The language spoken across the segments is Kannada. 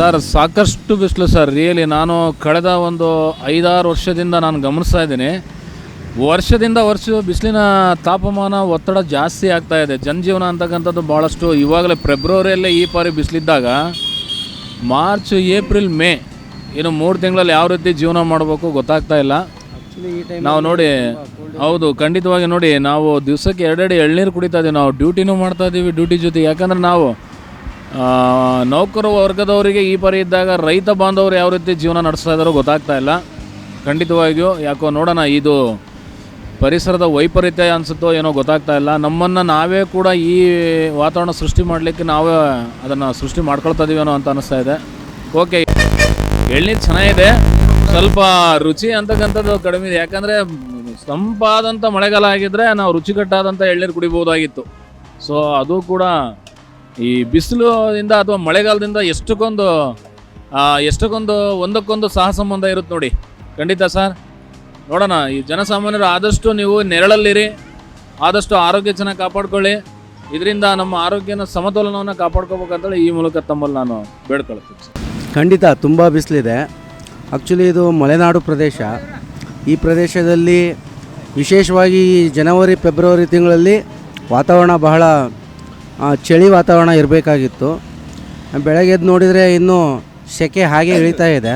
ಸರ್ ಸಾಕಷ್ಟು ಬಿಸಿಲು ಸರ್. ರಿಯಲಿ ನಾನು ಕಳೆದ ಒಂದು ಐದಾರು ವರ್ಷದಿಂದ ನಾನು ಗಮನಿಸ್ತಾ ಇದ್ದೀನಿ. ವರ್ಷದಿಂದ ವರ್ಷ ಬಿಸಿಲಿನ ತಾಪಮಾನ ಒತ್ತಡ ಜಾಸ್ತಿ ಆಗ್ತಾ ಇದೆ. ಜನಜೀವನ ಅಂತಕ್ಕಂಥದ್ದು ಭಾಳಷ್ಟು ಇವಾಗಲೇ ಫೆಬ್ರವರಿಯಲ್ಲೇ ಈ ಪಾರಿ ಬಿಸಿಲಿದ್ದಾಗ ಮಾರ್ಚ್ ಏಪ್ರಿಲ್ ಮೇ ಇನ್ನು ಮೂರು ತಿಂಗಳಲ್ಲಿ ಯಾವ ರೀತಿ ಜೀವನ ಮಾಡಬೇಕು ಗೊತ್ತಾಗ್ತಾ ಇಲ್ಲ. ನಾವು ನೋಡಿ ಹೌದು ಖಂಡಿತವಾಗಿ ನೋಡಿ ನಾವು ದಿವಸಕ್ಕೆ ಎರಡೆರಡು ಎಳ್ನೀರು ಕುಡಿತಾ ಇದ್ದೀವಿ. ನಾವು ಡ್ಯೂಟಿನೂ ಮಾಡ್ತಾ ಇದ್ದೀವಿ ಡ್ಯೂಟಿ ಜೊತೆ ಯಾಕಂದ್ರೆ ನಾವು ನೌಕರ ವರ್ಗದವರಿಗೆ ಈ ಪರಿ ಇದ್ದಾಗ ರೈತ ಬಾಂಧವರು ಯಾವ ರೀತಿ ಜೀವನ ನಡೆಸ್ತಾ ಇದ್ದಾರೋ ಗೊತ್ತಾಗ್ತಾ ಇಲ್ಲ. ಖಂಡಿತವಾಗಿಯೂ ಯಾಕೋ ನೋಡೋಣ, ಇದು ಪರಿಸರದ ವೈಪರೀತ್ಯ ಅನಿಸುತ್ತೋ ಏನೋ ಗೊತ್ತಾಗ್ತಾ ಇಲ್ಲ. ನಮ್ಮನ್ನು ನಾವೇ ಕೂಡ ಈ ವಾತಾವರಣ ಸೃಷ್ಟಿ ಮಾಡಲಿಕ್ಕೆ ನಾವೇ ಅದನ್ನು ಸೃಷ್ಟಿ ಮಾಡ್ಕೊಳ್ತಾ ಇದೀವೇನೋ ಅಂತ ಅನಿಸ್ತಾ ಇದೆ. ಓಕೆ, ಎಳ್ನೀರು ಚೆನ್ನಾಗಿದೆ. ಸ್ವಲ್ಪ ರುಚಿ ಅಂತಕ್ಕಂಥದ್ದು ಕಡಿಮೆ ಇದೆ. ಯಾಕಂದರೆ ತಂಪಾದಂಥ ಮಳೆಗಾಲ ಆಗಿದ್ದರೆ ನಾವು ರುಚಿಕಟ್ಟಾದಂಥ ಎಳ್ನೀರು ಕುಡಿಬೋದಾಗಿತ್ತು ಸೊ ಅದು ಕೂಡ ಈ ಬಿಸಿಲಿಂದ ಅಥವಾ ಮಳೆಗಾಲದಿಂದ ಎಷ್ಟಕ್ಕೊಂದು ಎಷ್ಟಕ್ಕೊಂದು, ಒಂದಕ್ಕೊಂದು ಸಹ ಸಂಬಂಧ ಇರುತ್ತೆ ನೋಡಿ. ಖಂಡಿತ ಸರ್. ನೋಡೋಣ, ಈ ಜನಸಾಮಾನ್ಯರು ಆದಷ್ಟು ನೀವು ನೆರಳಲ್ಲಿರಿ. ಆದಷ್ಟು ಆರೋಗ್ಯ ಚೆನ್ನಾಗಿ ಕಾಪಾಡ್ಕೊಳ್ಳಿ. ಇದರಿಂದ ನಮ್ಮ ಆರೋಗ್ಯನ ಸಮತೋಲನವನ್ನು ಕಾಪಾಡ್ಕೋಬೇಕಂತೇಳಿ ಈ ಮೂಲಕ ತಮ್ಮಲ್ಲಿ ನಾನು ಬೇಡ್ಕೊಳ್ತೀನಿ ಖಂಡಿತ, ತುಂಬ ಬಿಸಿಲಿದೆ. ಆ್ಯಕ್ಚುಲಿ ಇದು ಮಲೆನಾಡು ಪ್ರದೇಶ. ಈ ಪ್ರದೇಶದಲ್ಲಿ ವಿಶೇಷವಾಗಿ ಜನವರಿ, ಫೆಬ್ರವರಿ ತಿಂಗಳಲ್ಲಿ ವಾತಾವರಣ ಬಹಳ ಚಳಿ ವಾತಾವರಣ ಇರಬೇಕಾಗಿತ್ತು. ಬೆಳಗ್ಗೆ ಎದ್ದು ನೋಡಿದರೆ ಇನ್ನೂ ಸೆಕೆ ಹಾಗೆ ಇಳಿತಾ ಇದೆ.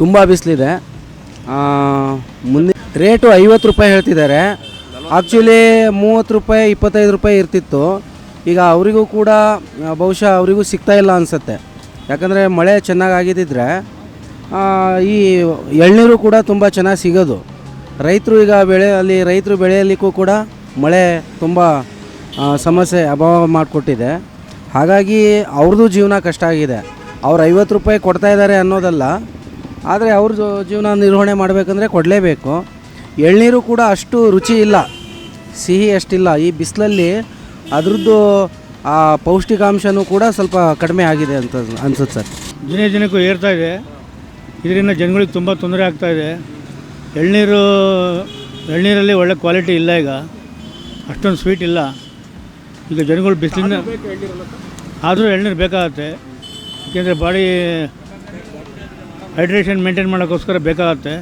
ತುಂಬ ಬಿಸಿಲಿದೆ. ಮುಂದೆ ರೇಟು ಐವತ್ತು ರೂಪಾಯಿ ಹೇಳ್ತಿದ್ದಾರೆ. ಆ್ಯಕ್ಚುಲಿ ಮೂವತ್ತು ರೂಪಾಯಿ, ಇಪ್ಪತ್ತೈದು ರೂಪಾಯಿ ಇರ್ತಿತ್ತು. ಈಗ ಅವರಿಗೂ ಕೂಡ, ಬಹುಶಃ ಅವರಿಗೂ ಸಿಗ್ತಾ ಇಲ್ಲ ಅನಿಸುತ್ತೆ. ಯಾಕಂದರೆ ಮಳೆ ಚೆನ್ನಾಗಿ ಆಗಿದ್ದಿದ್ರೆ ಈ ಎಳ್ನೀರು ಕೂಡ ತುಂಬ ಚೆನ್ನಾಗಿ ಸಿಗೋದು. ರೈತರು ಈಗ ಬೆಳೆ ಅಲ್ಲಿ ರೈತರು ಬೆಳೆಯಲಿಕ್ಕೂ ಕೂಡ ಮಳೆ ತುಂಬ ಸಮಸ್ಯೆ ಅಭಾವ ಮಾಡಿಕೊಟ್ಟಿದೆ. ಹಾಗಾಗಿ ಅವ್ರದ್ದು ಜೀವನ ಕಷ್ಟ ಆಗಿದೆ. ಅವ್ರು ಐವತ್ತು ರೂಪಾಯಿ ಕೊಡ್ತಾ ಇದ್ದಾರೆ ಅನ್ನೋದಲ್ಲ, ಆದರೆ ಅವ್ರ ಜೀವನ ನಿರ್ವಹಣೆ ಮಾಡಬೇಕಂದ್ರೆ ಕೊಡಲೇಬೇಕು. ಎಳ್ನೀರು ಕೂಡ ಅಷ್ಟು ರುಚಿ ಇಲ್ಲ, ಸಿಹಿ ಅಷ್ಟಿಲ್ಲ. ಈ ಬಿಸಿಲಲ್ಲಿ ಅದರದ್ದು, ಆ, ಪೌಷ್ಟಿಕಾಂಶನೂ ಕೂಡ ಸ್ವಲ್ಪ ಕಡಿಮೆ ಆಗಿದೆ ಅಂತ ಅನ್ಸುತ್ತೆ ಸರ್. ದಿನೇ ದಿನಕ್ಕೂ ಏರ್ತಾ ಇದೆ. ಇದರಿಂದ ಜನಗಳಿಗೆ ತುಂಬ ತೊಂದರೆ ಆಗ್ತಾ ಇದೆ. ಎಳ್ನೀರು, ಎಳ್ನೀರಲ್ಲಿ ಒಳ್ಳೆ ಕ್ವಾಲಿಟಿ ಇಲ್ಲ ಈಗ. ಅಷ್ಟೊಂದು ಸ್ವೀಟ್ ಇಲ್ಲ. ಈಗ ಜನಗಳು ಬಿಸಿಲಿನ ಆದರೂ ಎಳ್ನೀರು ಬೇಕಾಗತ್ತೆ. ಏಕೆಂದರೆ ಬಾಡಿ ಹೈಡ್ರೇಷನ್ ಮೇಂಟೈನ್ ಮಾಡೋಕ್ಕೋಸ್ಕರ ಬೇಕಾಗತ್ತೆ.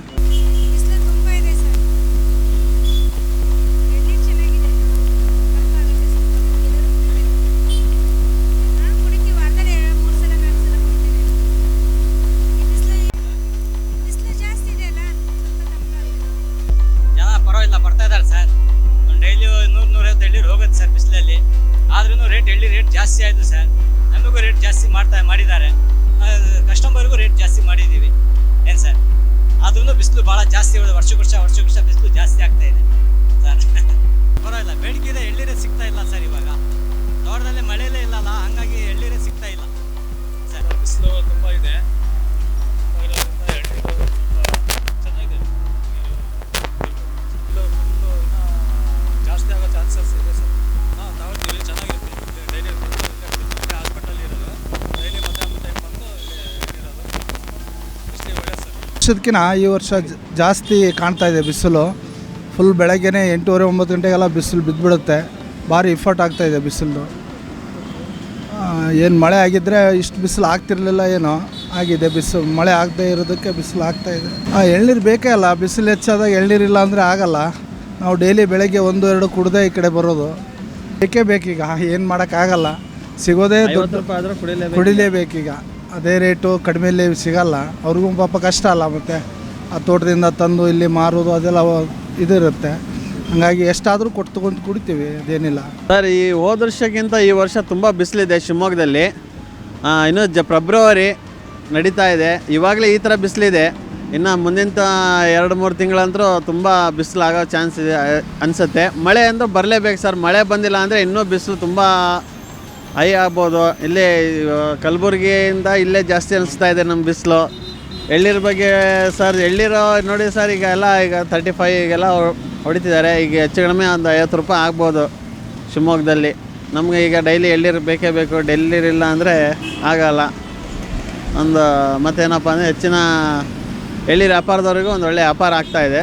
ಎಳ್ನೀರು ಹೋಗುತ್ತೆ ಸರ್ ಬಿಸಿಲಲ್ಲಿ ಆದ್ರೂ ರೇಟ್ ಎಳ್ಳಿ ರೇಟ್ ಜಾಸ್ತಿ ಆಯಿತು ಸರ್ ನಮಗೂ ರೇಟ್ ಜಾಸ್ತಿ ಮಾಡ್ತಾ, ಮಾಡಿದ್ದಾರೆ. ಕಸ್ಟಮರ್ಗೂ ರೇಟ್ ಜಾಸ್ತಿ ಮಾಡಿದ್ದೀವಿ. ಏನು ಸರ್ ಆದ್ರೂ ಬಿಸಿಲು ಭಾಳ ಜಾಸ್ತಿ ವರ್ಷಕ್ಕೆ ವರ್ಷ ವರ್ಷಕ್ಕೆ ವರ್ಷ ಬಿಸಿಲು ಜಾಸ್ತಿ ಆಗ್ತಾ ಇದೆ. ಸರ್, ಪರವಾಗಿಲ್ಲ. ಬೇಡಿಕೆ ಇದೆ ಎಳ್ನೀರೇ ಸಿಗ್ತಾ ಇಲ್ಲ ಸರ್ ಇವಾಗ. ತೋಟದಲ್ಲಿ ಮಳೆಯಲ್ಲೇ ಇಲ್ಲಲ್ಲ, ಹಂಗಾಗಿ ಎಳ್ಳಿರೇ ಸಿಗ್ತಾ ಇಲ್ಲ. ಸರ್, ಬಿಸಿಲು ತುಂಬ ಇದೆ. ವರ್ಷದಕ್ಕಿಂತ ಈ ವರ್ಷ ಜಾಸ್ತಿ ಕಾಣ್ತಾ ಇದೆ ಬಿಸಿಲು. ಫುಲ್ ಬೆಳಗ್ಗೆನೇ ಎಂಟೂವರೆ ಒಂಬತ್ತು ಗಂಟೆಗೆಲ್ಲ ಬಿಸಿಲು ಬಿದ್ದುಬಿಡುತ್ತೆ ಭಾರಿ ಇಫರ್ಟ್ ಆಗ್ತಾ ಇದೆ ಬಿಸಿಲು ಏನು ಮಳೆ ಆಗಿದ್ದರೆ ಇಷ್ಟು ಬಿಸಿಲು ಆಗ್ತಿರ್ಲಿಲ್ಲ ಏನೋ. ಆಗಿದೆ ಬಿಸಿಲು ಮಳೆ ಆಗದೆ ಇರೋದಕ್ಕೆ ಬಿಸಿಲು ಆಗ್ತಾ ಇದೆ. ಆ ಎಳ್ನೀರು ಬೇಕೇ ಅಲ್ಲ. ಬಿಸಿಲು ಹೆಚ್ಚಾದಾಗ ಎಳ್ನೀರಿಲ್ಲ ಅಂದರೆ ಆಗಲ್ಲ. ನಾವು ಡೈಲಿ ಬೆಳಗ್ಗೆ ಒಂದು ಎರಡು ಕುಡ್ದೆ ಈ ಕಡೆ ಬರೋದು. ಬೇಕೇ ಬೇಕೀಗ. ಏನು ಮಾಡೋಕ್ಕಾಗಲ್ಲ. ಸಿಗೋದೇ ದೊಡ್ಡ ಕುಡಿಲೇಬೇಕೀಗ. ಅದೇ ರೇಟು ಕಡಿಮೆಯಲ್ಲಿ ಸಿಗಲ್ಲ. ಅವ್ರಿಗೂ ಪಾಪ ಕಷ್ಟ ಅಲ್ಲ ಮತ್ತು. ಆ ತೋಟದಿಂದ ತಂದು ಇಲ್ಲಿ ಮಾರೋದು ಅದೆಲ್ಲ ಇದಿರುತ್ತೆ. ಹಾಗಾಗಿ ಎಷ್ಟಾದರೂ ಕೊಟ್ಟು ತಗೊಂಡು ಕುಡಿತೀವಿ, ಅದೇನಿಲ್ಲ. ಸರ್, ಈ ಹೋದ ವರ್ಷಕ್ಕಿಂತ ಈ ವರ್ಷ ತುಂಬ ಬಿಸಿಲಿದೆ ಶಿವಮೊಗ್ಗದಲ್ಲಿ. ಇನ್ನೂ ಜ ಫೆಬ್ರವರಿ ನಡೀತಾ ಇದೆ. ಇವಾಗಲೇ ಈ ಥರ ಬಿಸಿಲಿದೆ. ಇನ್ನು ಮುಂದಿನ ಎರಡು, ಮೂರು ತಿಂಗಳಂತರೂ ತುಂಬ ಬಿಸಿಲಾಗೋ ಚಾನ್ಸ್ ಇದೆ ಅನಿಸುತ್ತೆ. ಮಳೆ ಅಂದರೂ ಬರಲೇಬೇಕು ಸರ್. ಮಳೆ ಬಂದಿಲ್ಲ ಅಂದರೆ ಇನ್ನೂ ಬಿಸಿಲು ತುಂಬ ಹೈ ಆಗ್ಬೋದು. ಇಲ್ಲೇ ಕಲ್ಬುರ್ಗಿಯಿಂದ ಇಲ್ಲೇ ಜಾಸ್ತಿ ಅನಿಸ್ತಾ ಇದೆ ನಮ್ಮ ಬಿಸಿಲು. ಎಳ್ಳೀರ ಬಗ್ಗೆ ಸರ್ ಎಳ್ಳೀರು ನೋಡಿ ಸರ್, ಈಗ ಎಲ್ಲ, ಈಗ ತರ್ಟಿ ಫೈವ್ಗೆಲ್ಲ ಹೊಡಿತಿದ್ದಾರೆ. ಈಗ ಹೆಚ್ಚು ಕಡಿಮೆ ಒಂದು ಐವತ್ತು ರೂಪಾಯಿ ಆಗ್ಬೋದು ಶಿವಮೊಗ್ಗದಲ್ಲಿ. ನಮಗೆ ಈಗ ಡೈಲಿ ಎಳ್ಳೀರು ಬೇಕೇ ಬೇಕು. ಡೆಲ್ಲಿರಿಲ್ಲ ಅಂದರೆ ಆಗಲ್ಲ. ಒಂದು ಮತ್ತೇನಪ್ಪ ಅಂದರೆ ಹೆಚ್ಚಿನ ಎಳ್ಳಿರ ವ್ಯಾಪಾರದವ್ರಿಗೂ ಒಂದು ಒಳ್ಳೆ ವ್ಯಾಪಾರ ಆಗ್ತಾಯಿದೆ